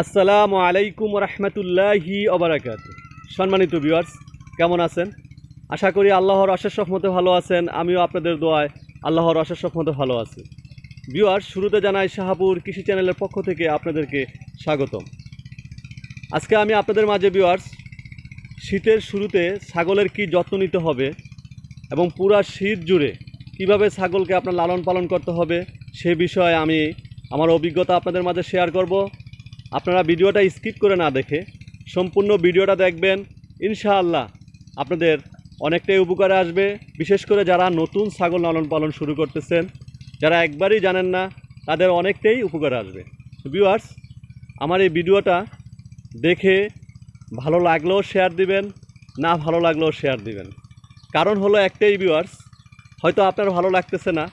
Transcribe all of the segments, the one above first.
আসসালামু আলাইকুম রহমতুল্লাহি অবরাকাত সম্মানিত ভিউয়ার্স কেমন আছেন? আশা করি আল্লাহর অশেষ মতে ভালো আছেন। আমিও আপনাদের দোয়ায় আল্লাহর অশেষ মতে ভালো আছি। ভিউয়ার্স শুরুতে জানাই শাহাপুর কৃষি চ্যানেলের পক্ষ থেকে আপনাদেরকে স্বাগতম। আজকে আমি আপনাদের মাঝে ভিউয়ার্স শীতের শুরুতে ছাগলের কি যত্ন নিতে হবে এবং পুরা শীত জুড়ে কীভাবে ছাগলকে আপনার লালন পালন করতে হবে সে বিষয়ে আমি আমার অভিজ্ঞতা আপনাদের মাঝে শেয়ার করব। আপনারা ভিডিওটা স্কিপ করে না দেখে সম্পূর্ণ ভিডিওটা দেখবেন, ইনশাআল্লাহ আপনাদের অনেকটাই উপকারে আসবে। বিশেষ করে যারা নতুন ছাগল লালন পালন শুরু করতেছেন, যারা একবারই জানেন না, তাদের অনেকটাই উপকারে আসবে। ভিউয়ার্স আমার এই ভিডিওটা দেখে ভালো লাগলেও শেয়ার দিবেন, না ভালো লাগলেও শেয়ার দিবেন। কারণ হলো একটাই ভিউয়ার্স হয়তো আপনার ভালো লাগতেছে না,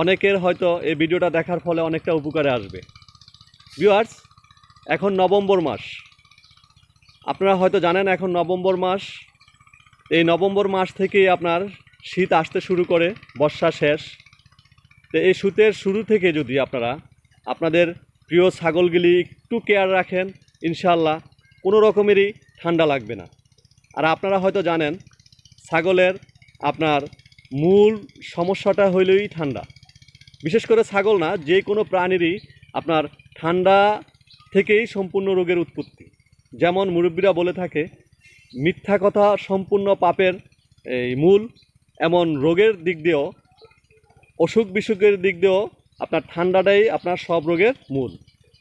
অনেকের হয়তো এই ভিডিওটা দেখার ফলে অনেকটা উপকারে আসবে। ভিউয়ার্স এখন নভেম্বর মাস। আপনারা হয়তো জানেন এখন নভেম্বর মাস। এই নভেম্বর মাস থেকেই আপনার শীত আসতে শুরু করে, বর্ষা শেষ। তো এই শীতের শুরু থেকে যদি আপনারা আপনাদের প্রিয় ছাগলগুলি একটু কেয়ার রাখেন ইনশাল্লাহ কোনো রকমেরই ঠান্ডা লাগবে না। আর আপনারা হয়তো জানেন, ছাগলের আপনার মূল সমস্যাটা হইলেই ঠান্ডা। বিশেষ করে ছাগল না, যে কোনো প্রাণীরই আপনার ঠান্ডা থেকেই সম্পূর্ণ রোগের উৎপত্তি। যেমন মুরব্বীরা বলে থাকে, মিথ্যা কথা সম্পূর্ণ পাপের, এই, মূল। এমন রোগের দিক দিয়েও, অসুখ বিসুখের দিক দিয়েও আপনার ঠান্ডাটাই আপনার সব রোগের মূল।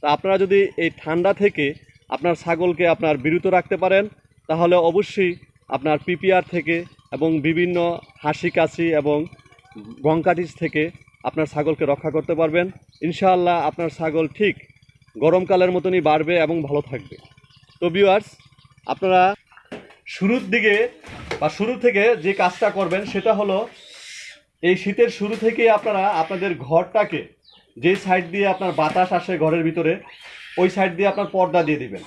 তা আপনারা যদি এই ঠান্ডা থেকে আপনার ছাগলকে আপনার বিরত রাখতে পারেন, তাহলে অবশ্যই আপনার পিপিআর থেকে এবং বিভিন্ন হাসি কাশি এবং ব্রঙ্কাটিস থেকে আপনার ছাগলকে রক্ষা করতে পারবেন। ইনশাআল্লাহ আপনার ছাগল ঠিক গরমকালের মতনই বাড়বে এবং ভালো থাকবে। তো ভিউয়ার্স আপনারা শুরুর দিকে বা শুরু থেকে যে কাজটা করবেন সেটা হলো, এই শীতের শুরু থেকেই আপনারা আপনাদের ঘরটাকে যে সাইড দিয়ে আপনার বাতাস আসে ঘরের ভিতরে, ওই সাইড দিয়ে আপনার পর্দা দিয়ে দিবেন।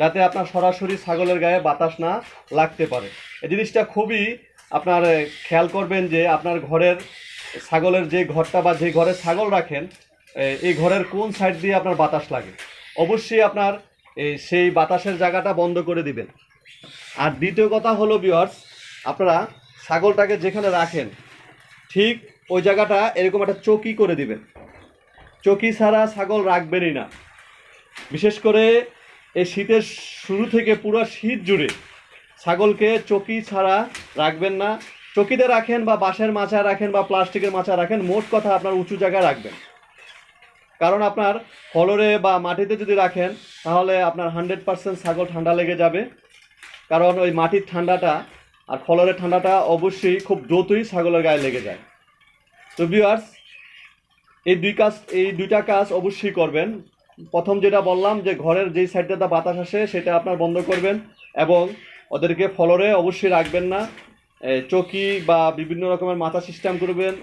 যাতে আপনার সরাসরি ছাগলের গায়ে বাতাস না লাগতে পারে। এই জিনিসটা খুবই আপনার খেয়াল করবেন যে আপনার ঘরের ছাগলের যে ঘরটা বা যে ঘরে ছাগল রাখেন এই ঘরের কোন সাইড দিয়ে আপনার বাতাস লাগে? অবশ্যই আপনার সেই বাতাসের জায়গাটা বন্ধ করে দিবেন। আর দ্বিতীয় কথা হলো বিয়ার্স আপনারা ছাগলটাকে যেখানে রাখেন, ঠিক ওই জায়গাটা এরকম একটা চকি করে দিবেন। চকি ছাড়া ছাগল রাখবেনই না। বিশেষ করে এই শীতের শুরু থেকে পুরো শীত জুড়ে ছাগলকে চকি ছাড়া রাখবেন না। চকিতে রাখেন বা বাঁশের মাচা রাখেন বা প্লাস্টিকের মাচা রাখেন, মোট কথা আপনার উঁচু জায়গায় রাখবেন। কারণ আপনার ফলরে বা মাটিতে যদি রাখেন, তাহলে আপনার হান্ড্রেড পার্সেন্ট ছাগল ঠান্ডা লেগে যাবে। কারণ ওই মাটির ঠান্ডাটা আর ফলরের ঠান্ডাটা অবশ্যই খুব দ্রুতই ছাগলের গায়ে লেগে যায়। তো ভিউয়ার্স এই দুই কাজ, এই দুইটা কাজ অবশ্যই করবেন। প্রথম যেটা বললাম যে ঘরের যেই সাইডটাতে বাতাস আসে, সেটা আপনার বন্ধ করবেন এবং ওদেরকে ফলরে অবশ্যই রাখবেন না। চকি বা বিভিন্ন রকমের মাথা সিস্টেম করবেন।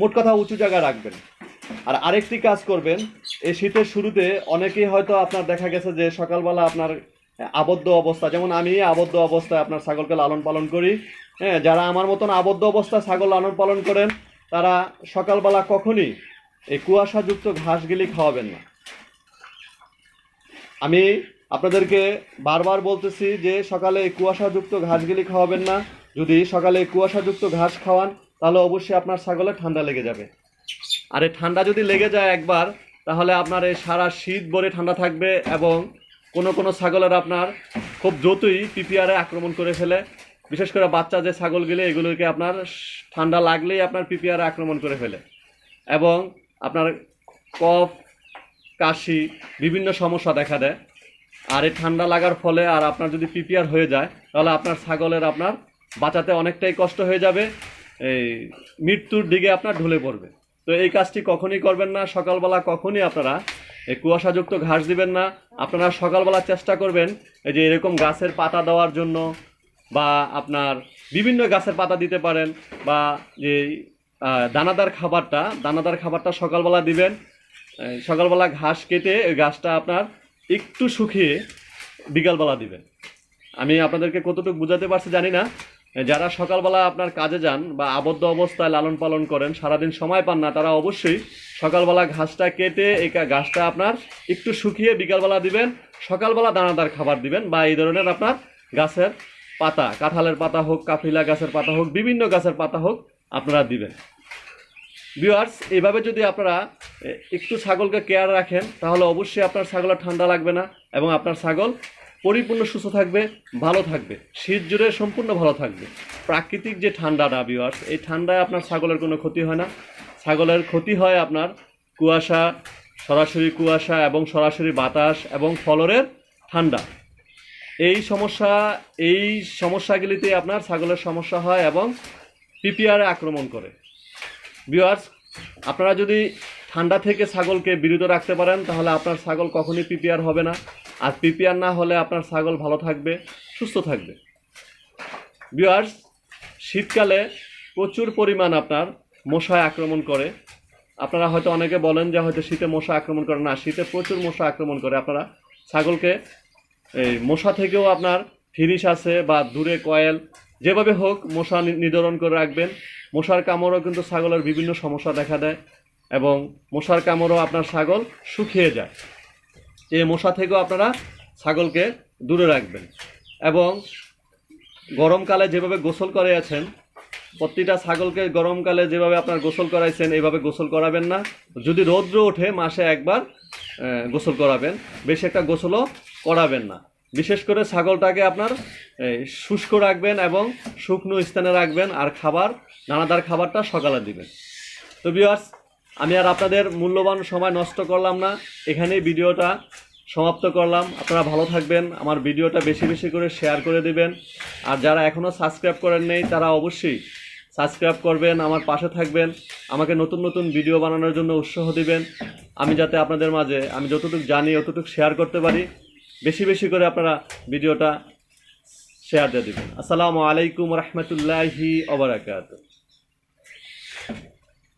মোট কথা উঁচু জায়গায় রাখবেন। আর আরেকটি কাজ করবেন, এই শীতের শুরুতে অনেকেই হয়তো আপনার দেখা গেছে যে সকালবেলা আপনার আবদ্ধ অবস্থা, যেমন আমি আবদ্ধ অবস্থায় আপনার ছাগলকে লালন পালন করি। হ্যাঁ যারা আমার মতন আবদ্ধ অবস্থায় ছাগল লালন পালন করেন, তারা সকালবেলা কখনই এই কুয়াশাযুক্ত ঘাসগুলি খাওয়াবেন না। আমি আপনাদেরকে বারবার বলতেছি যে সকালে এই কুয়াশাযুক্ত ঘাসগুলি খাওয়াবেন না। যদি সকালে কুয়াশাযুক্ত ঘাস খাওয়ান, তাহলে অবশ্যই আপনার ছাগলের ঠান্ডা লেগে যাবে। আর এই ঠান্ডা যদি লেগে যায় একবার, তাহলে আপনার এই সারা শীত ভরে ঠান্ডা থাকবে এবং কোনো কোনো ছাগলের আপনার খুব দ্রুতই পিপিআরে আক্রমণ করে ফেলে। বিশেষ করে বাচ্চা যে ছাগলগুলি, এগুলোকে আপনার ঠান্ডা লাগলেই আপনার পিপিআরে আক্রমণ করে ফেলে। এবং আপনার কফ, কাশি, বিভিন্ন সমস্যা দেখা দেয়। আর এই ঠান্ডা লাগার ফলে আর আপনার যদি পিপিআর হয়ে যায়, তাহলে আপনার ছাগলের আপনার বাঁচাতে অনেকটাই কষ্ট হয়ে যাবে। এই মৃত্যুর দিকে আপনার ঢলে পড়বে। তো এই কাজটি কখনই করবেন না, সকালবেলা কখনই আপনারা এই কুয়াশাযুক্ত ঘাস দিবেন না। আপনারা সকালবেলা চেষ্টা করবেন এই যে এরকম গাছের পাতা দেওয়ার জন্য বা আপনার বিভিন্ন গাছের পাতা দিতে পারেন বা যে দানাদার খাবারটা দানাদার খাবারটা সকালবেলা দিবেন। সকালবেলা ঘাস কেটে ওই গাছটা আপনার একটু শুকিয়ে বিকালবেলা দিবেন। আমি আপনাদেরকে কতটুকু বোঝাতে পারছি জানি না যারা সকালবেলা আপনার কাজে যান বা আবদ্ধ অবস্থায় লালন পালন করেন, সারাদিন সময় পান না, তারা অবশ্যই সকালবেলা ঘাসটা কেটে এই ঘাসটা আপনার একটু শুকিয়ে বিকালবেলা দিবেন, সকালবেলা দানাদার খাবার দিবেন বা এই ধরনের আপনার গাছের পাতা, কাঁঠালের পাতা হোক, কাফিলা গাছের পাতা হোক, বিভিন্ন গাছের পাতা হোক আপনারা দিবেন। ভিউয়ার্স এইভাবে যদি আপনারা একটু ছাগলকে কেয়ার রাখেন, তাহলে অবশ্যই আপনার ছাগলের ঠান্ডা লাগবে না এবং আপনার ছাগল পরিপূর্ণ সুস্থ থাকবে, ভালো থাকবে। শীত জুড়ে সম্পূর্ণ ভালো থাকবে। প্রাকৃতিক যে ঠান্ডাটা ভিউয়ার্স এই ঠান্ডায় আপনার ছাগলের কোনো ক্ষতি হয় না। ছাগলের ক্ষতি হয় আপনার কুয়াশা, সরাসরি কুয়াশা এবং সরাসরি বাতাস এবং ফলরের ঠান্ডা। এই সমস্যা, এই সমস্যাগুলিতে আপনার ছাগলের সমস্যা হয় এবং পিপিআরে আক্রমণ করে। বিওয়ার্স আপনারা যদি ঠান্ডা থেকে ছাগলকে বিরত রাখতে পারেন, তাহলে আপনার ছাগল কখনই পিপিআর হবে না। আর পিপিআর না হলে আপনার ছাগল ভালো থাকবে, সুস্থ থাকবে। ভিউয়ার্স, শীতকালে প্রচুর পরিমাণ আপনার মশায় আক্রমণ করে। আপনারা হয়তো অনেকে বলেন যে হয়তো শীতে মশা আক্রমণ করে না, শীতে প্রচুর মশা আক্রমণ করে। আপনারা ছাগলকে এই মশা থেকেও আপনার ফিনিশ আছে বা দূরে কয়েল, যেভাবে হোক মশা নি- নিধন করে রাখবেন। মশার কামড়ও কিন্তু ছাগলের বিভিন্ন সমস্যা দেখা দেয়। এবং মশার কামড়ও আপনার ছাগল শুকিয়ে যায়। এই মশা থেকেও আপনারা ছাগলকে দূরে রাখবেন এবং গরমকালে যেভাবে গোসল করিয়েছেন প্রতিটা ছাগলকে গরমকালে যেভাবে আপনার গোসল করাইছেন, এইভাবে গোসল করাবেন না। যদি রৌদ্র ওঠে, মাসে একবার গোসল করাবেন। বেশি একটা গোসলও করাবেন না। বিশেষ করে ছাগলটাকে আপনার শুষ্ক রাখবেন এবং শুকনো স্থানে রাখবেন আর খাবার নানাদার খাবারটা সকালে দিবেন। তো বিয়ার্স আমি আর আপনাদের মূল্যবান সময় নষ্ট করলাম না। এখানেই ভিডিওটা সমাপ্ত করলাম। আপনারা ভালো থাকবেন, আমার ভিডিওটা বেশি বেশি করে শেয়ার করে দিবেন। আর যারা এখনও সাবস্ক্রাইব করেন নেই, তারা অবশ্যই সাবস্ক্রাইব করবেন, আমার পাশে থাকবেন, আমাকে নতুন নতুন ভিডিও বানানোর জন্য উৎসাহ দিবেন। আমি যাতে আপনাদের মাঝে, আমি যতটুকু জানি, অতটুকু শেয়ার করতে পারি। বেশি বেশি করে আপনারা ভিডিওটা শেয়ার দিয়ে দেবেন। আসসালামু আলাইকুম রহমতুল্লাহি ওবরাকাতুহ